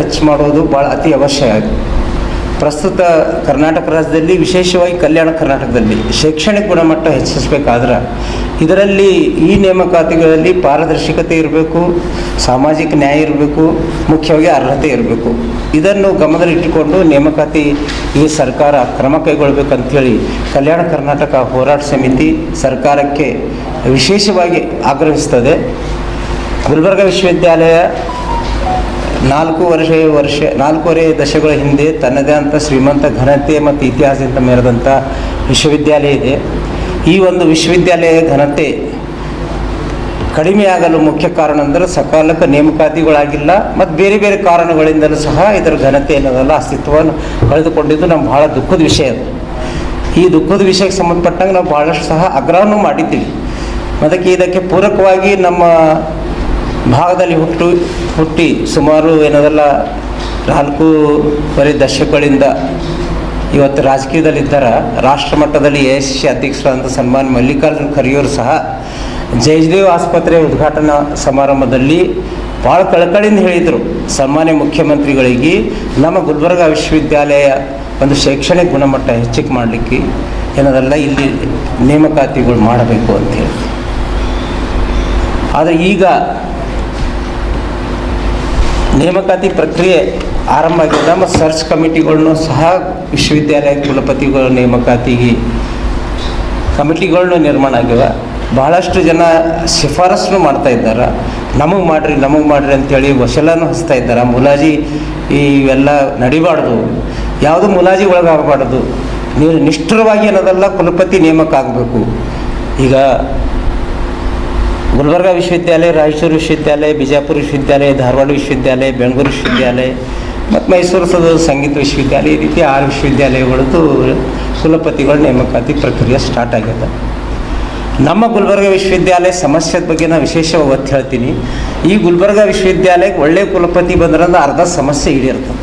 ಹೆಚ್ಚು ಮಾಡೋದು ಭಾಳ ಅತಿ ಅವಶ್ಯ. ಪ್ರಸ್ತುತ ಕರ್ನಾಟಕ ರಾಜ್ಯದಲ್ಲಿ, ವಿಶೇಷವಾಗಿ ಕಲ್ಯಾಣ ಕರ್ನಾಟಕದಲ್ಲಿ ಶೈಕ್ಷಣಿಕ ಗುಣಮಟ್ಟ ಹೆಚ್ಚಿಸಬೇಕಾದ್ರೆ ಇದರಲ್ಲಿ ಈ ನೇಮಕಾತಿಗಳಲ್ಲಿ ಪಾರದರ್ಶಕತೆ ಇರಬೇಕು, ಸಾಮಾಜಿಕ ನ್ಯಾಯ ಇರಬೇಕು, ಮುಖ್ಯವಾಗಿ ಅರ್ಹತೆ ಇರಬೇಕು. ಇದನ್ನು ಗಮನದಲ್ಲಿಟ್ಟುಕೊಂಡು ನೇಮಕಾತಿ ಈ ಸರ್ಕಾರ ಕ್ರಮ ಕೈಗೊಳ್ಳಬೇಕಂಥೇಳಿ ಕಲ್ಯಾಣ ಕರ್ನಾಟಕ ಹೋರಾಟ ಸಮಿತಿ ಸರ್ಕಾರಕ್ಕೆ ವಿಶೇಷವಾಗಿ ಆಗ್ರಹಿಸ್ತದೆ. ಗುಲ್ಬರ್ಗ ವಿಶ್ವವಿದ್ಯಾಲಯ ನಾಲ್ಕು ವರ್ಷ ವರ್ಷ, ನಾಲ್ಕೂವರೆ ದಶಕಗಳ ಹಿಂದೆ ತನ್ನದೇ ಅಂತ ಶ್ರೀಮಂತ ಘನತೆ ಮತ್ತು ಇತಿಹಾಸದಿಂದ ಮೆರೆದಂಥ ವಿಶ್ವವಿದ್ಯಾಲಯ ಇದೆ. ಈ ಒಂದು ವಿಶ್ವವಿದ್ಯಾಲಯ ಘನತೆ ಕಡಿಮೆಯಾಗಲು ಮುಖ್ಯ ಕಾರಣ ಅಂದರೆ ಸಕಾಲಕ್ಕೆ ನೇಮಕಾತಿಗಳಾಗಿಲ್ಲ ಮತ್ತು ಬೇರೆ ಬೇರೆ ಕಾರಣಗಳಿಂದಲೂ ಸಹ ಇದರ ಘನತೆ ಅನ್ನೋದೆಲ್ಲ ಅಸ್ತಿತ್ವವನ್ನು ಕಳೆದುಕೊಂಡಿದ್ದು ನಮ್ಮ ಭಾಳ ದುಃಖದ ವಿಷಯ ಅದು. ಈ ದುಃಖದ ವಿಷಯಕ್ಕೆ ಸಂಬಂಧಪಟ್ಟಂಗೆ ನಾವು ಭಾಳಷ್ಟು ಸಹ ಆಗ್ರಹನೂ ಮಾಡಿದ್ದೀವಿ. ಅದಕ್ಕೆ ಇದಕ್ಕೆ ಪೂರಕವಾಗಿ ನಮ್ಮ ಭಾಗದಲ್ಲಿ ಹುಟ್ಟು ಹುಟ್ಟಿ ಸುಮಾರು ಏನದಲ್ಲ ನಾಲ್ಕೂವರೆ ದಶಕಗಳಿಂದ ಇವತ್ತು ರಾಜಕೀಯದಲ್ಲಿದ್ದಾರ. ರಾಷ್ಟ್ರ ಮಟ್ಟದಲ್ಲಿ ಸಿ ಅಧ್ಯಕ್ಷರಾದಂಥ ಸನ್ಮಾನ್ ಮಲ್ಲಿಕಾರ್ಜುನ್ ಖರ್ಗೆಯವರು ಸಹ ಜಯಜದೇವ್ ಆಸ್ಪತ್ರೆ ಉದ್ಘಾಟನಾ ಸಮಾರಂಭದಲ್ಲಿ ಭಾಳ ಕಳಕಳಿಯಿಂದ ಹೇಳಿದರು. ಸನ್ಮಾನ್ಯ ಮುಖ್ಯಮಂತ್ರಿಗಳಿಗೆ ನಮ್ಮ ಗುಲ್ಬರ್ಗ ವಿಶ್ವವಿದ್ಯಾಲಯ ಒಂದು ಶೈಕ್ಷಣಿಕ ಗುಣಮಟ್ಟ ಹೆಚ್ಚಿಗೆ ಮಾಡಲಿಕ್ಕೆ ಏನದಲ್ಲ, ಇಲ್ಲಿ ನೇಮಕಾತಿಗಳು ಮಾಡಬೇಕು ಅಂತ ಹೇಳಿ ಆದರೆ ಈಗ ನೇಮಕಾತಿ ಪ್ರಕ್ರಿಯೆ ಆರಂಭ ಆಗಿದೆ ನಮ್ಮ ಸರ್ಚ್ ಕಮಿಟಿಗಳನ್ನು ಸಹ ವಿಶ್ವವಿದ್ಯಾಲಯ ಕುಲಪತಿಗಳ ನೇಮಕಾತಿಗೆ ಕಮಿಟಿಗಳನ್ನು ನಿರ್ಮಾಣ ಆಗ್ಯಾವ. ಬಹಳಷ್ಟು ಜನ ಶಿಫಾರಸ್ಸು ಮಾಡ್ತಾ ಇದ್ದಾರೆ. ನಮಗೆ ಮಾಡಿರಿ ನಮಗೆ ಮಾಡಿರಿ ಅಂತೇಳಿ ವಶಲನ್ನು ಹಚ್ತಾ ಇದ್ದಾರೆ. ಮುಲಾಜಿ ಇವೆಲ್ಲ ನಡಿಬಾರ್ದು. ಯಾವುದು ಮುಲಾಜಿ ಒಳಗಾಗಬಾರ್ದು ನೀವು ನಿಷ್ಠುರವಾಗಿ ಅನ್ನೋದೆಲ್ಲ ಕುಲಪತಿ ನೇಮಕ ಆಗಬೇಕು. ಈಗ ಗುಲ್ಬರ್ಗ ವಿಶ್ವವಿದ್ಯಾಲಯ, ರಾಯಚೂರು ವಿಶ್ವವಿದ್ಯಾಲಯ, ಬಿಜಾಪುರ ವಿಶ್ವವಿದ್ಯಾಲಯ, ಧಾರವಾಡ ವಿಶ್ವವಿದ್ಯಾಲಯ, ಬೆಂಗಳೂರು ವಿಶ್ವವಿದ್ಯಾಲಯ, ಮತ್ತು ಮೈಸೂರು ಸದ ಸಂಗೀತ ವಿಶ್ವವಿದ್ಯಾಲಯ ಈ ರೀತಿ ಆರು ವಿಶ್ವವಿದ್ಯಾಲಯಗಳದ್ದು ಕುಲಪತಿಗಳ ನೇಮಕಾತಿ ಪ್ರಕ್ರಿಯೆ ಸ್ಟಾರ್ಟ್ ಆಗ್ಯದ ನಮ್ಮ ಗುಲ್ಬರ್ಗ ವಿಶ್ವವಿದ್ಯಾಲಯ ಸಮಸ್ಯೆದ ಬಗ್ಗೆ ನಾನು ವಿಶೇಷವಾಗಿ ಒತ್ತು ಹೇಳ್ತೀನಿ. ಈ ಗುಲ್ಬರ್ಗ ವಿಶ್ವವಿದ್ಯಾಲಯಕ್ಕೆ ಒಳ್ಳೆಯ ಕುಲಪತಿ ಬಂದ್ರಂದ್ರೆ ಅರ್ಧ ಸಮಸ್ಯೆ ಈಡೇರ್ತದೆ.